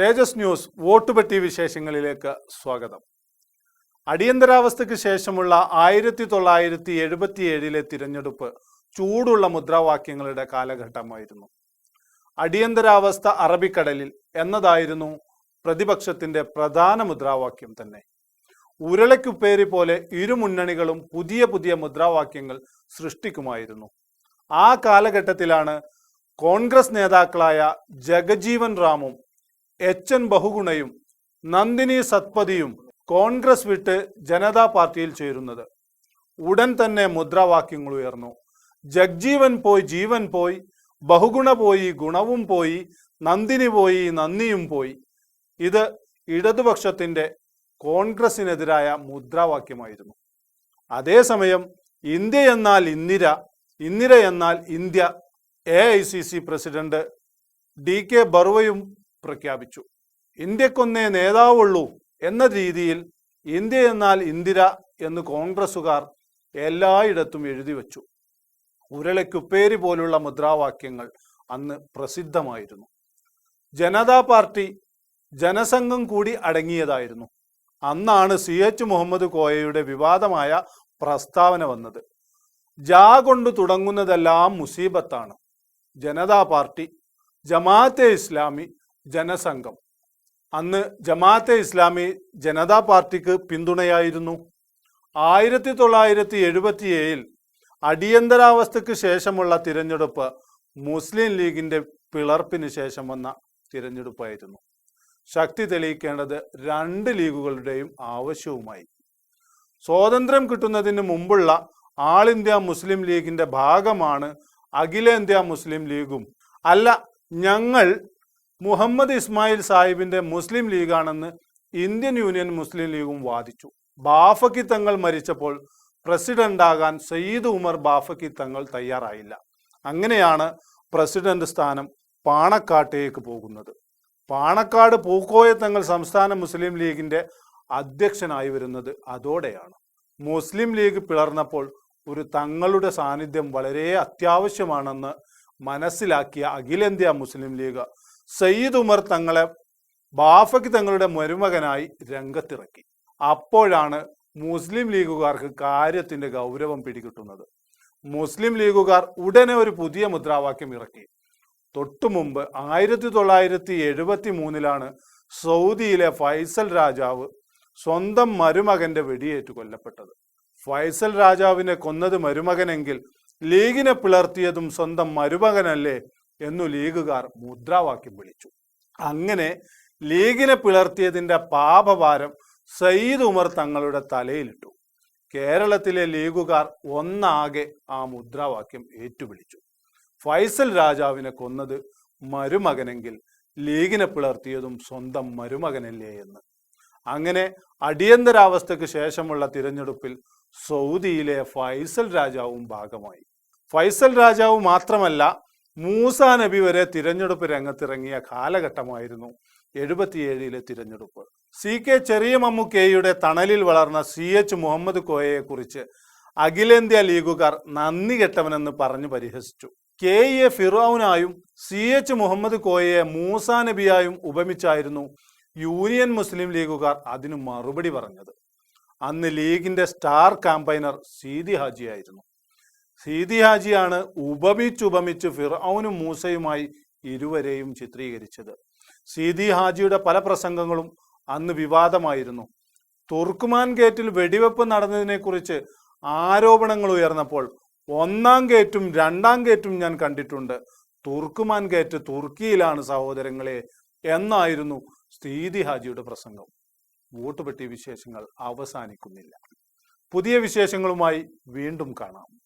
തേജസ് news vote പെട്ടി വിശേഷങ്ങളിലേക്ക് സ്വാഗതം. അടിയന്തരാവസ്ഥയ്ക്ക് ശേഷമുള്ള ആയിരത്തി തൊള്ളായിരത്തി എഴുപത്തി ഏഴിലെ തിരഞ്ഞെടുപ്പ് ചൂടുള്ള മുദ്രാവാക്യങ്ങളുടെ കാലഘട്ടമായിരുന്നു. അടിയന്തരാവസ്ഥ അറബിക്കടലിൽ എന്നതായിരുന്നു പ്രതിപക്ഷത്തിന്റെ പ്രധാന മുദ്രാവാക്യം തന്നെ. ഉരുളയ്ക്കുപ്പേരി പോലെ ഇരു മുന്നണികളും പുതിയ പുതിയ മുദ്രാവാക്യങ്ങൾ സൃഷ്ടിക്കുമായിരുന്നു. ആ കാലഘട്ടത്തിലാണ് കോൺഗ്രസ് നേതാക്കളായ ജഗജീവൻ റാമും എച്ച് എൻ ബഹുഗുണയും നന്ദിനി സത്പതിയും കോൺഗ്രസ് വിട്ട് ജനതാ പാർട്ടിയിൽ ചേരുന്നത്. ഉടൻ തന്നെ മുദ്രാവാക്യങ്ങൾ ഉയർന്നു. ജഗ്ജീവൻ പോയി ജീവൻ പോയി ബഹുഗുണ പോയി ഗുണവും പോയി നന്ദിനി പോയി നന്ദിയും പോയി. ഇത് ഇടതുപക്ഷത്തിന്റെ കോൺഗ്രസിനെതിരായ മുദ്രാവാക്യമായിരുന്നു. അതേസമയം ഇന്ത്യ എന്നാൽ ഇന്ദിര ഇന്ദിര എന്നാൽ India A I C C president D K ബറുവയും പ്രഖ്യാപിച്ചു. ഇന്ത്യക്കൊന്നേ നേതാവുള്ളൂ എന്ന രീതിയിൽ ഇന്ത്യ എന്നാൽ ഇന്ദിര എന്ന് കോൺഗ്രസുകാർ എല്ലായിടത്തും എഴുതി വച്ചു. ഉരുളയ്ക്കുപ്പേരി പോലുള്ള മുദ്രാവാക്യങ്ങൾ അന്ന് പ്രസിദ്ധമായിരുന്നു. ജനതാ പാർട്ടി ജനസംഘം കൂടി അടങ്ങിയതായിരുന്നു. അന്നാണ് സി എച്ച് മുഹമ്മദ് കോയയുടെ വിവാദമായ പ്രസ്താവന വന്നത്. ജാ കൊണ്ട് തുടങ്ങുന്നതെല്ലാം മുസീബത്താണ്. ജനതാ പാർട്ടി ജമാഅത്തെ ഇസ്ലാമി ജനസംഘം. അന്ന് ജമാഅത്തെ ഇസ്ലാമി ജനതാ പാർട്ടിക്ക് പിന്തുണയായിരുന്നു. ആയിരത്തി തൊള്ളായിരത്തി എഴുപത്തി ഏഴിൽ അടിയന്തരാവസ്ഥയ്ക്ക് ശേഷമുള്ള തിരഞ്ഞെടുപ്പ് മുസ്ലിം ലീഗിന്റെ പിളർപ്പിന് ശേഷം വന്ന തിരഞ്ഞെടുപ്പായിരുന്നു. ശക്തി തെളിയിക്കേണ്ടത് രണ്ട് ലീഗുകളുടെയും ആവശ്യവുമായി. സ്വാതന്ത്ര്യം കിട്ടുന്നതിന് മുമ്പുള്ള ആൾ ഇന്ത്യ മുസ്ലിം ലീഗിന്റെ ഭാഗമാണ് അഖിലേന്ത്യാ മുസ്ലിം ലീഗും. അല്ല ഞങ്ങൾ മുഹമ്മദ് ഇസ്മായിൽ സാഹിബിന്റെ മുസ്ലിം ലീഗാണെന്ന് ഇന്ത്യൻ യൂണിയൻ മുസ്ലിം ലീഗും വാദിച്ചു. ബാഫക്കി തങ്ങൾ മരിച്ചപ്പോൾ പ്രസിഡന്റാകാൻ സയ്യിദ് ഉമർ ബാഫക്കി തങ്ങൾ തയ്യാറായില്ല. അങ്ങനെയാണ് പ്രസിഡന്റ് സ്ഥാനം പാണക്കാട്ടേക്ക് പോകുന്നത്. പാണക്കാട് പൂക്കോയ തങ്ങൾ സംസ്ഥാന മുസ്ലിം ലീഗിന്റെ അധ്യക്ഷനായി വരുന്നത് അതോടെയാണ്. മുസ്ലിം ലീഗ് പിളർന്നപ്പോൾ ഒരു തങ്ങളുടെ സാന്നിധ്യം വളരെ അത്യാവശ്യമാണെന്ന് മനസ്സിലാക്കിയ അഖിലേന്ത്യാ മുസ്ലിം ലീഗ് സയ്യിദ് ഉമർ തങ്ങളെ ബാഫക്ക് തങ്ങളുടെ മരുമകനായി രംഗത്തിറക്കി. അപ്പോഴാണ് മുസ്ലിം ലീഗുകാർക്ക് കാര്യത്തിന്റെ ഗൗരവം പിടികിട്ടുന്നത്. മുസ്ലിം ലീഗുകാർ ഉടനെ ഒരു പുതിയ മുദ്രാവാക്യം ഇറക്കി. തൊട്ടു മുമ്പ് ആയിരത്തി തൊള്ളായിരത്തി എഴുപത്തി മൂന്നിലാണ് സൗദിയിലെ ഫൈസൽ രാജാവ് സ്വന്തം മരുമകന്റെ വെടിയേറ്റ് കൊല്ലപ്പെട്ടത്. ഫൈസൽ രാജാവിനെ കൊന്നത് മരുമകനെങ്കിൽ ലീഗിനെ പിളർത്തിയതും സ്വന്തം മരുമകനല്ലേ എന്നു ലീഗുകാർ മുദ്രാവാക്യം വിളിച്ചു. അങ്ങനെ ലീഗിനെ പിളർത്തിയതിന്റെ പാപഭാരം സയ്യിദ് ഉമർ തങ്ങളുടെ തലയിലിട്ടു. കേരളത്തിലെ ലീഗുകാർ ഒന്നാകെ ആ മുദ്രാവാക്യം ഏറ്റുപിടിച്ചു ഫൈസൽ രാജാവിനെ കൊന്നത് മരുമകനെങ്കിൽ ലീഗിനെ പിളർത്തിയതും സ്വന്തം മരുമകനല്ലേ എന്ന്. അങ്ങനെ അടിയന്തരാവസ്ഥയ്ക്ക് ശേഷമുള്ള തിരഞ്ഞെടുപ്പിൽ സൗദിയിലെ ഫൈസൽ രാജാവും ഭാഗമായി. ഫൈസൽ രാജാവ് മാത്രമല്ല മൂസ നബി വരെ തിരഞ്ഞെടുപ്പ് രംഗത്തിറങ്ങിയ കാലഘട്ടമായിരുന്നു എഴുപത്തിയേഴിലെ തിരഞ്ഞെടുപ്പ്. സി കെ ചെറിയ മമ്മുക്കേയുടെ തണലിൽ വളർന്ന സി എച്ച് മുഹമ്മദ് കോയയെ കുറിച്ച് അഖിലേന്ത്യാ ലീഗുകാർ നന്ദി കെട്ടവനെന്ന് പറഞ്ഞു പരിഹസിച്ചു. കെ എ ഫിറൌനായും സി എച്ച് മുഹമ്മദ് കോയയെ മൂസ നബിയായും ഉപമിച്ചായിരുന്നു യൂണിയൻ മുസ്ലിം ലീഗുകാർ അതിനു മറുപടി പറഞ്ഞത്. അന്ന് ലീഗിന്റെ സ്റ്റാർ ക്യാമ്പയിനർ സീതി ഹാജിയായിരുന്നു. സീതി ഹാജിയാണ് ഉപമിച്ചുപമിച്ച് ഫിറൌനും മൂസയുമായി ഇരുവരെയും ചിത്രീകരിച്ചത്. സീതി ഹാജിയുടെ പല പ്രസംഗങ്ങളും അന്ന് വിവാദമായിരുന്നു. തുർക്കുമാൻ ഗേറ്റിൽ വെടിവെപ്പ് നടന്നതിനെക്കുറിച്ച് ആരോപണങ്ങൾ ഉയർന്നപ്പോൾ ഒന്നാം ഗേറ്റും രണ്ടാം ഗേറ്റും ഞാൻ കണ്ടിട്ടുണ്ട്. തുർക്കുമാൻ ഗേറ്റ് തുർക്കിയിലാണ് സഹോദരങ്ങളെ എന്നായിരുന്നു സീതി ഹാജിയുടെ പ്രസംഗം. വോട്ടുപെട്ടി വിശേഷങ്ങൾ അവസാനിക്കുന്നില്ല. പുതിയ വിശേഷങ്ങളുമായി വീണ്ടും കാണാം.